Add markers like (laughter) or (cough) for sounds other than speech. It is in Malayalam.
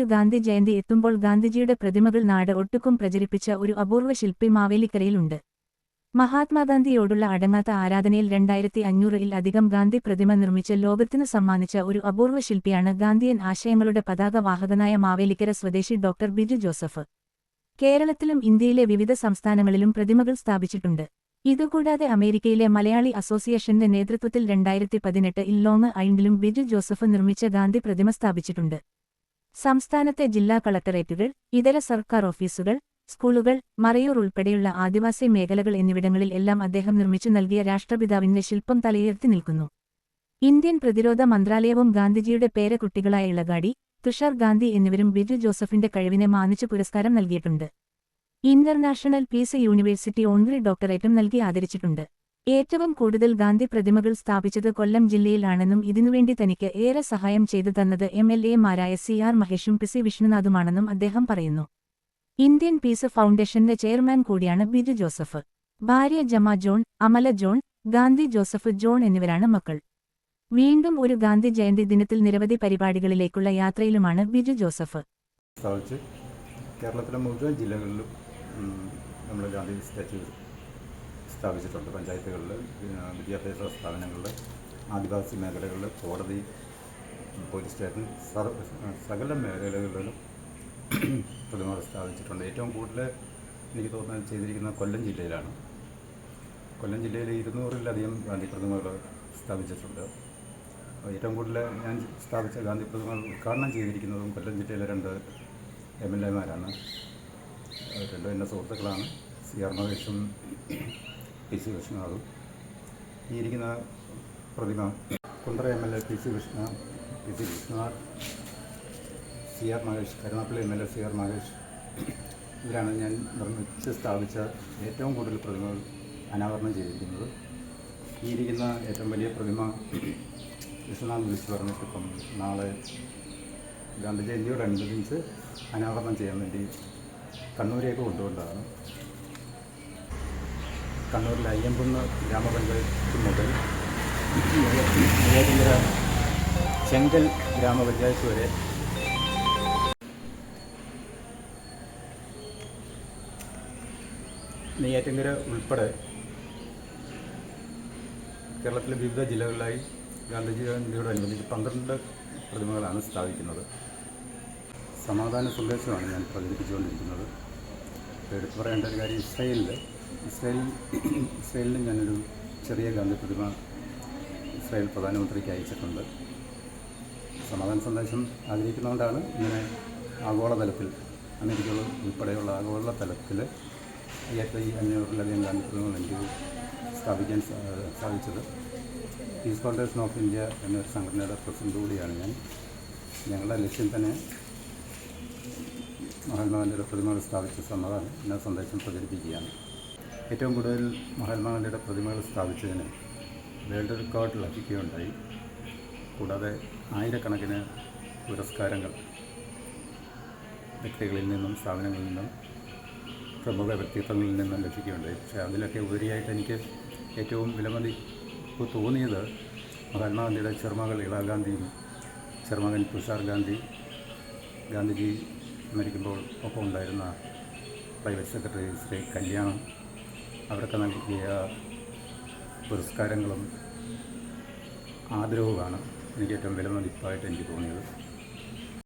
ഒരു ഗാന്ധി ജയന്തി എത്തുമ്പോൾ ഗാന്ധിജിയുടെ പ്രതിമകൾ നാട് ഒട്ടുക്കും പ്രചരിപ്പിച്ച ഒരു അപൂർവ ശില്പി മാവേലിക്കരയിലുണ്ട്. മഹാത്മാഗാന്ധിയോടുള്ള അടങ്ങാത്ത ആരാധനയിൽ രണ്ടായിരത്തി അഞ്ഞൂറിൽ അധികം ഗാന്ധി പ്രതിമ നിർമ്മിച്ച് ലോകത്തിനു സമ്മാനിച്ച ഒരു അപൂർവ ശില്പിയാണ് ഗാന്ധിയൻ ആശയങ്ങളുടെ പതാകവാഹകനായ മാവേലിക്കര സ്വദേശി ഡോക്ടർ ബിജു ജോസഫ്. കേരളത്തിലും ഇന്ത്യയിലെ വിവിധ സംസ്ഥാനങ്ങളിലും പ്രതിമകൾ സ്ഥാപിച്ചിട്ടുണ്ട്. ഇതുകൂടാതെ അമേരിക്കയിലെ മലയാളി അസോസിയേഷന്റെ നേതൃത്വത്തിൽ രണ്ടായിരത്തി പതിനെട്ട് ഇല്ലോങ് ലോങ് ഐൻഡിലും ബിജു ജോസഫ് നിർമ്മിച്ച ഗാന്ധി പ്രതിമ സ്ഥാപിച്ചിട്ടുണ്ട്. സംസ്ഥാനത്തെ ജില്ലാ കളക്ടറേറ്റുകൾ ഇതര സർക്കാർ ഓഫീസുകൾ സ്കൂളുകൾ മറയൂർ ഉൾപ്പെടെയുള്ള ആദിവാസി മേഖലകൾ എന്നിവിടങ്ങളിൽ എല്ലാം അദ്ദേഹം നിർമ്മിച്ചു നൽകിയ രാഷ്ട്രപിതാവിന്റെ ശില്പം തലയുയർത്തി നിൽക്കുന്നു. ഇന്ത്യൻ പ്രതിരോധ മന്ത്രാലയവും ഗാന്ധിജിയുടെ പേരക്കുട്ടികളായ ഇളഗാടി തുഷാർ ഗാന്ധി എന്നിവരും ബിജു ജോസഫിന്റെ കഴിവിനെ മാനിച്ചു പുരസ്കാരം നൽകിയിട്ടുണ്ട്. ഇന്റർനാഷണൽ പീസ് യൂണിവേഴ്സിറ്റി ഓൺറി ഡോക്ടറേറ്റും നൽകി ആദരിച്ചിട്ടുണ്ട്. ഏറ്റവും കൂടുതൽ ഗാന്ധി പ്രതിമകൾ സ്ഥാപിച്ചത് കൊല്ലം ജില്ലയിലാണെന്നും ഇതിനുവേണ്ടി തനിക്ക് ഏറെ സഹായം ചെയ്തു തന്നത് എം എൽ എമാരായ സി ആർ മഹേഷും പി സി വിഷ്ണുനാഥുമാണെന്നും അദ്ദേഹം പറയുന്നു. ഇന്ത്യൻ പീസ് ഫൗണ്ടേഷന്റെ ചെയർമാൻ കൂടിയാണ് ബിജു ജോസഫ്. ഭാര്യ Jama John Amala John Gandhi Joseph John എന്നിവരാണ് മക്കൾ. വീണ്ടും ഒരു ഗാന്ധി ജയന്തി ദിനത്തിൽ നിരവധി പരിപാടികളിലേക്കുള്ള യാത്രയിലുമാണ് ബിജു ജോസഫ്. കേരളത്തിലെ മുഴുവൻ ജില്ലകളിലും നമ്മൾ ഗാന്ധി സ്റ്റാച്യു സ്ഥാപിച്ചിട്ടുണ്ട്. പഞ്ചായത്തുകളിൽ വിദ്യാഭ്യാസ സ്ഥാപനങ്ങളിൽ ആദിവാസി മേഖലകളിൽ കോടതി പോലീസ് സ്റ്റേഷൻ സകല മേഖലകളിലും പ്രതിമകൾ സ്ഥാപിച്ചിട്ടുണ്ട്. ഏറ്റവും കൂടുതൽ എനിക്ക് തോന്നുന്നത് ചെയ്തിരിക്കുന്നത് കൊല്ലം ജില്ലയിലാണ്. കൊല്ലം ജില്ലയിൽ ഇരുന്നൂറിലധികം ഗാന്ധി പ്രതിമകൾ സ്ഥാപിച്ചിട്ടുണ്ട്. ഏറ്റവും കൂടുതൽ ഞാൻ സ്ഥാപിച്ച ഗാന്ധി പ്രതിമകൾ ഉദ്ഘാടനം ചെയ്തിരിക്കുന്നതും കൊല്ലം ജില്ലയിലെ രണ്ട് എം എൽ എമാരാണ്. രണ്ടും എന്റെ സുഹൃത്തുക്കളാണ്. സി ആർ മഹേഷും പി സി കൃഷ്ണനാഥും ഈ ഇരിക്കുന്ന പ്രതിമ Kundara M L A P C Krishna P C Krishnanath C R Mahesh Karunagappally M L A C R Mahesh ഇവരാണ് ഞാൻ നിർമ്മിച്ച് സ്ഥാപിച്ച ഏറ്റവും കൂടുതൽ പ്രതിമകൾ അനാവരണം ചെയ്തിരിക്കുന്നത്. ഈ ഇരിക്കുന്ന ഏറ്റവും വലിയ പ്രതിമ വിശ്വനാഥ് വിളിച്ചു പറഞ്ഞിട്ടിപ്പം നാളെ ഗാന്ധി ജയന്തിയോടനുബന്ധിച്ച് അനാവരണം ചെയ്യാൻ വേണ്ടി കണ്ണൂരേക്ക് കൊണ്ടുകൊണ്ടതാണ് കണ്ണൂരിലെ അയ്യമ്പുന്ന് ഗ്രാമപഞ്ചായത്ത് മുതൽ നെയ്യാറ്റിൻകര ചെങ്കൽ ഗ്രാമപഞ്ചായത്ത് വരെ നെയ്യാറ്റിങ്കര ഉൾപ്പെടെ കേരളത്തിലെ വിവിധ ജില്ലകളിലായി ഗാന്ധിജി ജയന്തിയോടനുബന്ധിച്ച് പന്ത്രണ്ട് പ്രതിമകളാണ് സ്ഥാപിക്കുന്നത്. സമാധാന സന്ദേശമാണ് ഞാൻ പ്രചരിപ്പിച്ചുകൊണ്ടിരിക്കുന്നത്. എടുത്തു പറയേണ്ട ഒരു കാര്യം ഇസ്രയേലിൽ ഇസ്രയേലിൽ (clears throat) ഇസ്രായേലിലും ഞാനൊരു ചെറിയ ഗാന്ധി പ്രതിമ ഇസ്രായേൽ പ്രധാനമന്ത്രിക്ക് അയച്ചിട്ടുണ്ട്. സമാധാന സന്ദേശം ആഗ്രഹിക്കുന്നതുകൊണ്ടാണ് ഇങ്ങനെ ആഗോളതലത്തിൽ അമേരിക്ക ഉൾപ്പെടെയുള്ള ആഗോള തലത്തിൽ അയ്യായിരത്തി അഞ്ഞൂറിലധികം ഗാന്ധി പ്രതിമകൾ എനിക്ക് സ്ഥാപിക്കാൻ സാധിച്ചത്. പീസ് ഫൗണ്ടേഷൻ ഓഫ് ഇന്ത്യ എന്നൊരു സംഘടനയുടെ പ്രസിഡന്റ് കൂടിയാണ് ഞാൻ. ഞങ്ങളുടെ ലക്ഷ്യം തന്നെ മഹാത്മാഗാന്ധിയുടെ പ്രതിമകൾ സ്ഥാപിച്ച സമാധാനം എന്ന സന്ദേശം പ്രചരിപ്പിക്കുകയാണ്. ഏറ്റവും കൂടുതൽ മഹാത്മാഗാന്ധിയുടെ പ്രതിമകൾ സ്ഥാപിച്ചതിന് വേൾഡ് റെക്കോർഡ് ലഭിക്കുകയുണ്ടായി. കൂടാതെ ആയിരക്കണക്കിന് പുരസ്കാരങ്ങൾ വ്യക്തികളിൽ നിന്നും സ്ഥാപനങ്ങളിൽ നിന്നും പ്രമുഖ വ്യക്തിത്വങ്ങളിൽ നിന്നും ലഭിക്കുകയുണ്ടായി. പക്ഷേ അതിലൊക്കെ ഉപരിയായിട്ട് എനിക്ക് ഏറ്റവും വിലമതി തോന്നിയത് മഹാത്മാഗാന്ധിയുടെ ചെറുമകൾ ഇളാഗാന്ധിയും ചെറുമകൻ തുഷാർ ഗാന്ധി. ഗാന്ധിജി മരിക്കുമ്പോൾ ഒപ്പം ഉണ്ടായിരുന്ന പ്രൈവറ്റ് സെക്രട്ടറി ശ്രീ കല്യാണം അവരൊക്കെ നൽകിയ പുരസ്കാരങ്ങളും ആദരവുമാണ് എനിക്ക് ഏറ്റവും വിലമതിപ്പായിട്ട് എനിക്ക് തോന്നിയത്.